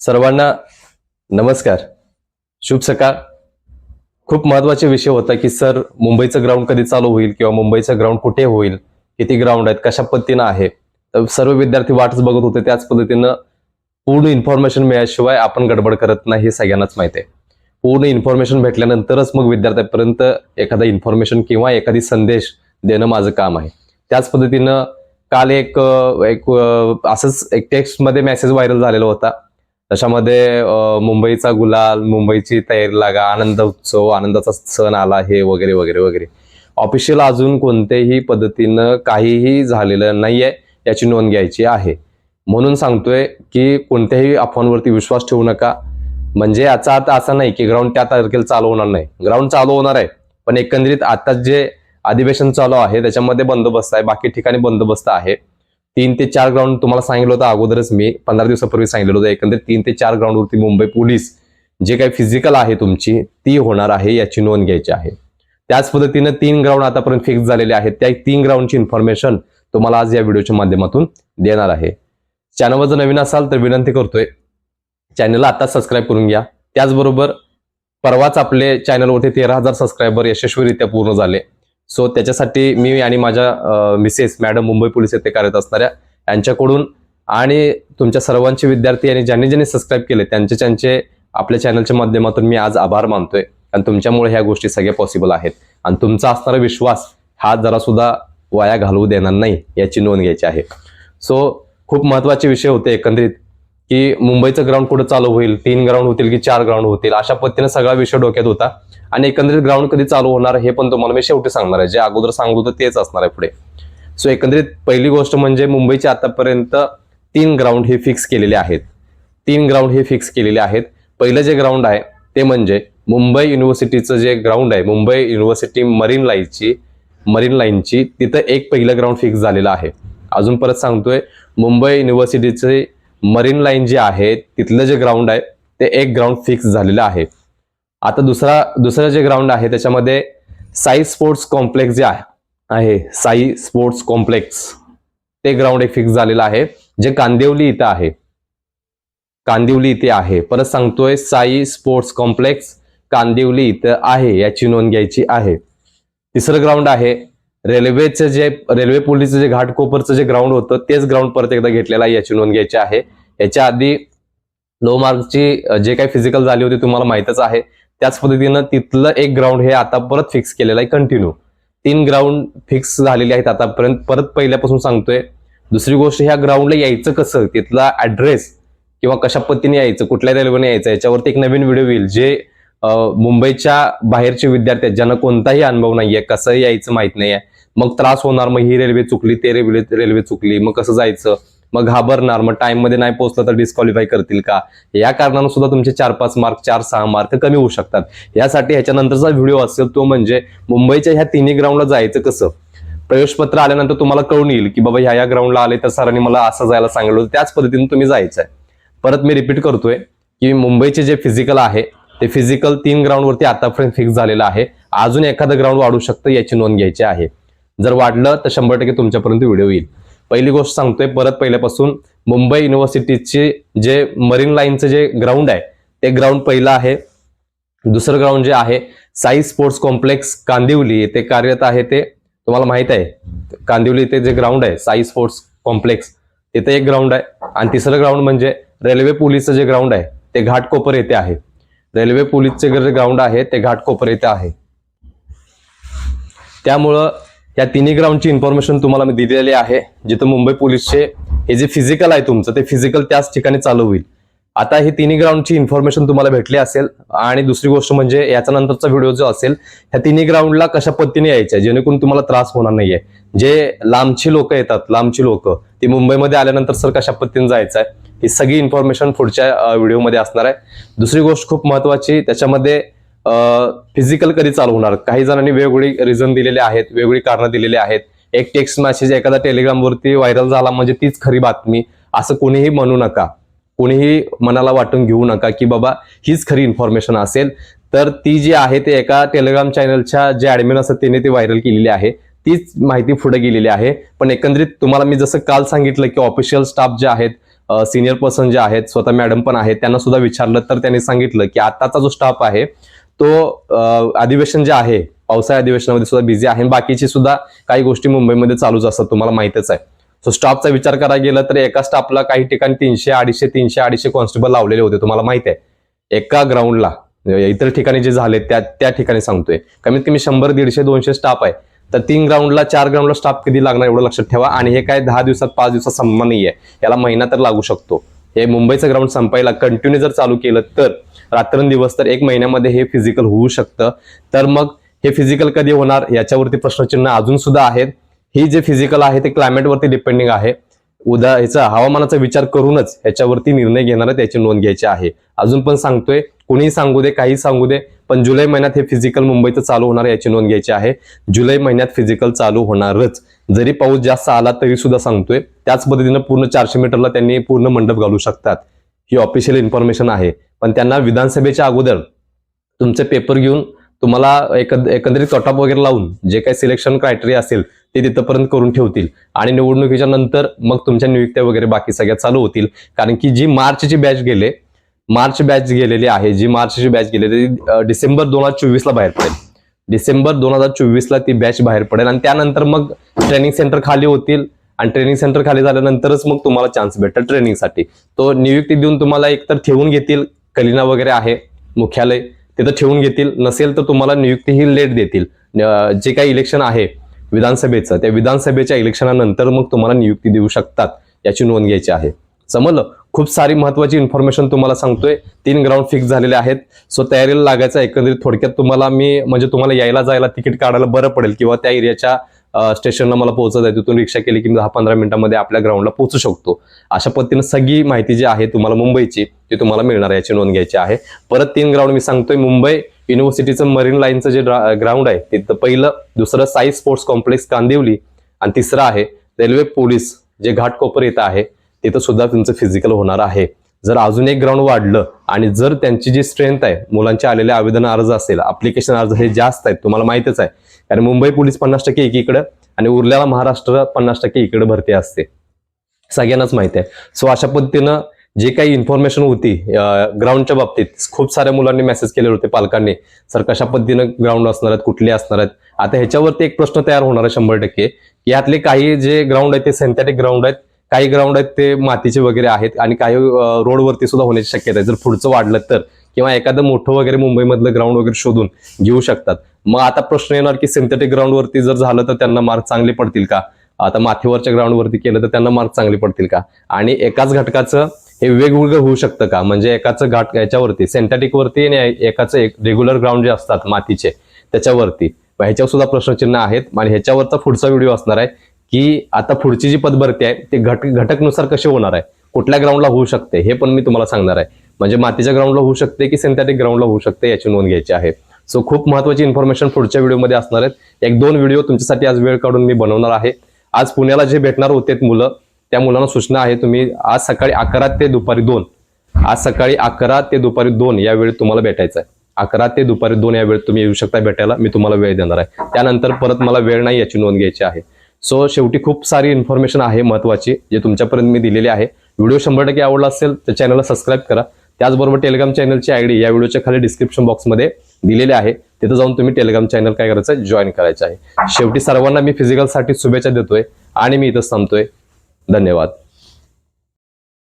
सर्वांना नमस्कार. शुभ सकाळ. खूप महत्त्वाचा विषय होता की सर मुंबईचं ग्राउंड कधी चालू होईल किंवा मुंबईचं ग्राउंड कुठे होईल किती ग्राउंड आहेत कशा पद्धतीनं आहे तर सर्व विद्यार्थी वाटच बघत होते. त्याच पद्धतीनं पूर्ण इन्फॉर्मेशन मिळाल्याशिवाय आपण गडबड करत नाही हे सगळ्यांनाच माहिती आहे. पूर्ण इन्फॉर्मेशन भेटल्यानंतरच मग विद्यार्थ्यांपर्यंत एखादा इन्फॉर्मेशन किंवा एखादी संदेश देणं माझं काम आहे. त्याच पद्धतीनं काल एक एक असंच एक टेक्स्टमध्ये मेसेज व्हायरल झालेला होता. त्याच्यामध्ये मुंबईचा गुलाल मुंबईची तयारी लागा आनंद उत्सव आनंदाचा सण आला हे वगैरे वगैरे वगैरे. ऑफिशियल अजून कोणत्याही पद्धतीनं काहीही झालेलं नाहीये याची नोंद घ्यायची आहे. म्हणून सांगतोय की कोणत्याही अफवांवरती विश्वास ठेवू नका. म्हणजे याचा अर्थ असा नाही की ग्राउंड त्या तारखेला चालू होणार नाही. ग्राउंड चालू होणार आहे पण एकंदरीत आता जे अधिवेशन चालू आहे त्याच्यामध्ये बंदोबस्त आहे बाकी ठिकाणी बंदोबस्त आहे. तीन ते चार ग्राउंड तुम्हाला सांगितलं होतं अगोदरच मी. पंधरा दिवसापूर्वी सांगितलं होतं एकंदरीत तीन ते चार ग्राउंडवरती मुंबई पोलीस जे काही फिजिकल आहे तुमची ती होणार आहे याची नोंद घ्यायची आहे. त्याच पद्धतीनं तीन ग्राउंड आतापर्यंत फिक्स झालेले आहेत. त्या तीन ग्राउंडची इन्फॉर्मेशन तुम्हाला आज या व्हिडिओच्या माध्यमातून देणार आहे. चॅनलवर जर नवीन असाल तर विनंती करतोय चॅनलला आता सबस्क्राईब करून घ्या. त्याचबरोबर परवाच आपले चॅनलवरती तेरा हजार सबस्क्रायबर यशस्वीरित्या पूर्ण झाले. सो त्याच्यासाठी मी आणि माझ्या मिसेस मॅडम मुंबई पोलीस येथे कार्यरत असणाऱ्या यांच्याकडून आणि तुमच्या सर्वांचे विद्यार्थी आणि ज्यांनी ज्यांनी सबस्क्राईब केले त्यांचे त्यांचे आपल्या चॅनलच्या माध्यमातून मी आज आभार मानतोय. आणि तुमच्यामुळे ह्या गोष्टी सगळ्या पॉसिबल आहेत. आणि तुमचा असणारा विश्वास हा जरा सुद्धा वाया घालवू देणार नाही याची नोंद घ्यायची आहे. सो खूप महत्त्वाचे विषय होते एकंदरीत. की मुंबईचं ग्राउंड कुठं चालू होईल? तीन ग्राउंड होतील की चार ग्राउंड होतील? अशा पद्धतीने सगळा विषय डोक्यात होता. आणि एकंदरीत ग्राउंड कधी चालू होणार हे पण तुम्हाला मी शेवटी सांगणार आहे. जे अगोदर सांगू होतं तेच असणार आहे पुढे. सो एकंदरीत पहिली गोष्ट म्हणजे मुंबईचे आतापर्यंत तीन ग्राउंड हे फिक्स केलेले आहेत. तीन ग्राउंड हे फिक्स केलेले आहेत. पहिलं जे ग्राउंड आहे ते म्हणजे मुंबई युनिव्हर्सिटीचं जे ग्राउंड आहे मुंबई युनिव्हर्सिटी मरीन लाईनची मरीन लाईनची तिथं एक पहिलं ग्राउंड फिक्स झालेलं आहे. अजून परत सांगतोय मुंबई युनिव्हर्सिटीचे मरीन लाईन जे आहे तिथलं जे ग्राउंड आहे ते एक ग्राउंड फिक्स झालेलं आहे. आता दुसरा दुसरं जे ग्राउंड आहे त्याच्यामध्ये साई स्पोर्ट्स कॉम्प्लेक्स जे आहे आहे साई स्पोर्ट्स कॉम्प्लेक्स ते ग्राउंड एक फिक्स झालेलं आहे जे कांदिवली इथं आहे. कांदिवली इथे आहे. परत सांगतोय साई स्पोर्ट्स कॉम्प्लेक्स कांदिवली इथं आहे याची नोंद घ्यायची आहे. तिसरं ग्राउंड आहे रेल्वेचं जे रेल्वे पोलीसचं जे घाटकोपरचं जे ग्राउंड होतं तेच ग्राउंड परत एकदा घेतलेलं आहे याची नोंद घ्यायची आहे. याच्या आधी लो मार्कची जे काही फिजिकल झाली होती तुम्हाला माहितच आहे. त्याच पद्धतीनं तिथलं एक ग्राउंड हे आता परत फिक्स केलेलं आहे कंटिन्यू तीन ग्राउंड फिक्स झालेले आहेत आतापर्यंत. परत पहिल्यापासून सांगतोय दुसरी गोष्ट ह्या ग्राउंडला यायचं कसं? तिथला ऍड्रेस किंवा कशा पद्धतीने यायचं? कुठल्या रेल्वेने यायचं? याच्यावरती एक नवीन व्हिडिओ येईल जे मुंबईच्या बाहेरचे विद्यार्थी ज्यांना कोणताही अनुभव नाहीये कसं यायचं माहीत नाहीये. मग त्रास होणार मग ही रेल्वे चुकली ते रेल्वे रेल्वे चुकली मग कसं जायचं? मग घाबरणार मग टाइममध्ये नाही पोहोचलं तर डिस्क्वालिफाय करतील का? या कारणानं सुद्धा तुमचे चार पाच मार्क चार सहा मार्क कमी होऊ शकतात. यासाठी ह्याच्यानंतरचा व्हिडिओ असेल तो म्हणजे मुंबईच्या ह्या तिन्ही ग्राउंडला जायचं कसं? प्रवेशपत्र आल्यानंतर तुम्हाला कळून येईल की बाबा ह्या या ग्राउंडला आले तर सरांनी मला असं जायला सांगितलं होतं त्याच पद्धतीने तुम्ही जायचं आहे परत मी रिपीट करतोय की मुंबईचे जे फिजिकल आहे ते फिजिकल तीन ग्राउंडवरती आतापर्यंत फिक्स झालेलं आहे. अजून एखादं ग्राउंड वाढू शकतं याची नोंद घ्यायची आहे. जर वाढलं तर शंभर टक्के तुमच्यापर्यंत व्हिडिओ येईल. पहिली गोष्ट सांगतोय परत पहिल्यापासून मुंबई युनिव्हर्सिटीचे जे मरीन लाईनचं जे ग्राउंड आहे ते ग्राउंड पहिलं आहे. दुसरं ग्राउंड जे आहे साई स्पोर्ट्स कॉम्प्लेक्स कांदिवली. येथे कार्यरत आहे ते तुम्हाला माहीत आहे. कांदिवली येथे जे ग्राउंड आहे साई स्पोर्ट्स कॉम्प्लेक्स तिथे एक ग्राउंड आहे. आणि तिसरं ग्राउंड म्हणजे रेल्वे पोलीसचं जे ग्राउंड आहे ते घाटकोपर येथे आहे. रेल्वे पोलीसचे जे ग्राउंड आहे ते घाटकोपर येथे आहे. त्यामुळं या तिन्ही ग्राउंडची इन्फॉर्मेशन तुम्हाला मी दिलेली आहे. जिथं मुंबई पोलीसचे हे जे फिजिकल आहे तुमचं ते फिजिकल त्याच ठिकाणी चालू होईल. आता ही तिन्ही ग्राउंडची इन्फॉर्मेशन तुम्हाला भेटली असेल. आणि दुसरी गोष्ट म्हणजे याच्या नंतरचा व्हिडिओ जो असेल ह्या तिन्ही ग्राउंडला कशा पद्धतीने यायच्या जेणेकरून तुम्हाला त्रास होणार नाहीये. जे लांबची लोक येतात लांबची लोक ती मुंबईमध्ये आल्यानंतर सर कशा पद्धतीने जायचं आहे ही सगळी इन्फॉर्मेशन पुढच्या व्हिडिओमध्ये असणार आहे. दुसरी गोष्ट खूप महत्वाची त्याच्यामध्ये फिजिकल कधी चालू होणार? काही जणांनी वेगवेगळी रिझन दिलेले आहेत वेगवेगळी कारणं दिलेली आहेत. एक टेक्स्ट मेसेज एखादा टेलिग्रामवरती व्हायरल झाला म्हणजे तीच खरी बातमी. असं कोणीही म्हणू नका. कोणीही मनाला वाटून घेऊ नका की बाबा हीच खरी इन्फॉर्मेशन असेल. तर ती जी आहे ते एका टेलिग्राम चॅनलच्या जे ऍडमिन असतात त्याने ती व्हायरल केलेली आहे. तीच माहिती पुढे गेलेली आहे. पण एकंदरीत तुम्हाला मी जसं काल सांगितलं की ऑफिशियल स्टाफ जे आहेत सिनियर पर्सन जे आहेत स्वतः मॅडम पण आहेत त्यांना सुद्धा विचारलं तर त्यांनी सांगितलं की आताचा जो स्टाफ आहे तो अधिवेशन जे आहे पावसाळ्या अधिवेशनामध्ये सुद्धा बिझी आहे. आणि बाकीची सुद्धा काही गोष्टी मुंबईमध्ये चालूच असतात तुम्हाला माहितच आहे. सो स्टाफचा विचार करायला गेला तर एका स्टाफला काही ठिकाणी तीनशे अडीचशे तीनशे अडीचशे कॉन्स्टेबल लावलेले होते तुम्हाला माहिती आहे. एका ग्राउंडला इतर ठिकाणी जे झाले त्या त्या ठिकाणी सांगतोय. कमीत कमी शंभर दीडशे दोनशे स्टाफ आहे. तर तीन ग्राउंडला चार ग्राउंडला स्टाफ कधी लागणार एवढं लक्षात ठेवा. आणि हे काय दहा दिवसात पाच दिवसात संबंध आहे याला महिना तर लागू शकतो. हे मुंबईचं ग्राउंड संपायला कंटिन्यू जर चालू केलं तर रात्रंदिवस तर एक महिन्यामध्ये हे फिजिकल होऊ शकतं. तर मग हे फिजिकल कधी होणार? याच्यावरती प्रश्नचिन्ह अजून सुद्धा आहेत. ही जे फिजिकल आहे ते क्लायमेटवरती डिपेंडिंग आहे. उदा ह्याचा हवामानाचा विचार करूनच ह्याच्यावरती निर्णय घेणार त्याची नोंद घ्यायची आहे. अजून पण सांगतोय कुणीही सांगू दे काही सांगू दे पण जुलै महिन्यात हे फिजिकल मुंबईचं चालू होणार याची नोंद घ्यायची आहे. जुलै महिन्यात फिजिकल चालू होणारच. जरी पाऊस जास्त आला तरी सुद्धा सांगतोय त्याच पद्धतीनं पूर्ण चारशे मीटरला त्यांनी पूर्ण मंडप घालू शकतात. ही ऑफिशियल इन्फॉर्मेशन आहे. पण त्यांना विधानसभेच्या अगोदर तुमचे पेपर घेऊन तुम्हाला एकंद एकंदरीत कटऑफ वगैरे लावून जे काही सिलेक्शन क्रायटेरिया असेल ते तिथपर्यंत करून ठेवतील. आणि निवडणुकीच्या नंतर मग तुमच्या नियुक्त्या वगैरे बाकी सगळ्या चालू होतील. कारण की जी मार्चची बॅच गेले मार्च बॅच गेलेली आहे. जी मार्चची बॅच गेलेली डिसेंबर दोन हजार चोवीसला बाहेर पडेल. डिसेंबर दोन हजार चोवीसला ती बॅच बाहेर पडेल आणि त्यानंतर मग ट्रेनिंग सेंटर खाली होतील. आणि ट्रेनिंग सेंटर खाली झाल्यानंतरच मग तुम्हाला चान्स भेटेल ट्रेनिंगसाठी. तो नियुक्ती देऊन तुम्हाला एकतर ठेवून घेतील. कलिना वगैरे आहे मुख्यालय. तिथं ठेवून घेतील. नसेल तर तुम्हाला नियुक्ती ही लेट देतील. जे काही इलेक्शन आहे विधानसभेचं त्या विधानसभेच्या इलेक्शनानंतर मग तुम्हाला नियुक्ती देऊ शकतात याची नोंद घ्यायची आहे. समजलं? खूप सारी महत्वाची इन्फॉर्मेशन तुम्हाला सांगतोय. तीन ग्राउंड फिक्स झालेले आहेत. सो तयारीला लागायचं एकंदरीत थोडक्यात तुम्हाला मी म्हणजे तुम्हाला यायला जायला तिकीट काढायला बरं पडेल किंवा त्या एरियाच्या स्टेशनला मला पोहोचत आहे. तिथून रिक्षा केली की मी दहा पंधरा मिनिटांमध्ये आपल्या ग्राउंडला पोहोचू शकतो. अशा पद्धतीनं सगळी माहिती जी आहे तुम्हाला मुंबईची ती तुम्हाला मिळणार याची नोंद घ्यायची आहे. परत तीन ग्राउंड मी सांगतोय. मुंबई युनिव्हर्सिटीचं मरीन लाईनचं जे ग्राउंड आहे तिथं पहिलं दुसरं साई स्पोर्ट्स कॉम्प्लेक्स कांदिवली. आणि तिसरं आहे रेल्वे पोलीस जे घाटकोपर येतं आहे. तिथं सुद्धा तुमचं फिजिकल होणार आहे. जर अजून एक ग्राउंड वाढलं आणि जर त्यांची जी स्ट्रेंथ आहे मुलांचे आलेले आवेदन अर्ज असेल अप्लिकेशन अर्ज हे जास्त आहेत तुम्हाला माहितच आहे. कारण मुंबई पोलीस पन्नास टक्के एकीकडं आणि उरलेला महाराष्ट्र पन्नास टक्के इकडे भरती असते. सगळ्यांनाच माहिती आहे. सो अशा पद्धतीनं जे काही इन्फॉर्मेशन होती ग्राउंडच्या बाबतीत खूप साऱ्या मुलांनी मेसेज केले होते पालकांनी. सर कशा पद्धतीनं ग्राउंड असणार आहेत कुठले असणार आहेत? आता ह्याच्यावरती एक प्रश्न तयार होणार आहे शंभर टक्के. यातले काही जे ग्राउंड आहेत ते सिंथेटिक ग्राउंड आहेत. काही ग्राउंड आहेत ते मातीचे वगैरे आहेत आणि काही रोडवरती सुद्धा होण्याची शक्यता आहे. जर पुढचं वाढलं तर किंवा एखादं मोठं वगैरे मुंबईमधलं ग्राउंड वगैरे शोधून घेऊ शकतात. मग आता प्रश्न येणार की सिंथेटिक ग्राउंडवरती जर झालं तर त्यांना मार्क चांगले पडतील का? आता माथेवरच्या ग्राउंडवरती केलं तर त्यांना मार्क चांगले पडतील का? आणि एकाच घटकाचं हे वेगवेगळं होऊ शकतं का? म्हणजे एकाचं घाट याच्यावरती सिंथेटिक वरती आणि एकाचं एक रेग्युलर ग्राउंड जे असतात मातीचे त्याच्यावरती. ह्याच्यावर सुद्धा प्रश्नचिन्ह आहेत आणि ह्याच्यावरचा पुढचा व्हिडिओ असणार आहे. की आता पुढची जी पदभरती आहे ते घट घटकनुसार कशी होणार आहे? कुठल्या ग्राउंडला होऊ शकते? हे पण मी तुम्हाला सांगणार आहे. म्हणजे मातीच्या ग्राउंडला होऊ शकते की सिंथेटिक ग्राउंडला होऊ शकते याची नोंद घ्यायची आहे. सो खूप महत्वाची इन्फॉर्मेशन पुढच्या व्हिडिओमध्ये असणार आहेत. एक दोन व्हिडिओ तुमच्यासाठी आज वेळ काढून मी बनवणार आहे. आज पुण्याला जे भेटणार होते मुलं त्या मुलांना सूचना आहे. तुम्ही आज सकाळी अकरा ते दुपारी दोन. आज सकाळी अकरा ते दुपारी दोन या वेळेत तुम्हाला भेटायचं आहे. अकरा ते दुपारी दोन या वेळेत तुम्ही येऊ शकता भेटायला. मी तुम्हाला वेळ देणार आहे. त्यानंतर परत मला वेळ नाही याची नोंद घ्यायची आहे. सो शेवटी खूप सारी इन्फॉर्मेशन आहे महत्वाची जे तुमच्यापर्यंत मी दिलेली आहे. व्हिडिओ शंभर टक्के आवडला असेल तर चॅनलला सबस्क्राईब करा. त्याचबरोबर टेलिग्राम चॅनलची आयडी या व्हिडिओच्या खाली डिस्क्रिप्शन बॉक्समध्ये दिलेली आहे. तिथं जाऊन तुम्ही टेलिग्राम चॅनल काय करायचं जॉईन करायचं आहे. शेवटी सर्वांना मी फिजिकलसाठी शुभेच्छा देतोय आणि मी इथं थांबतोय. धन्यवाद.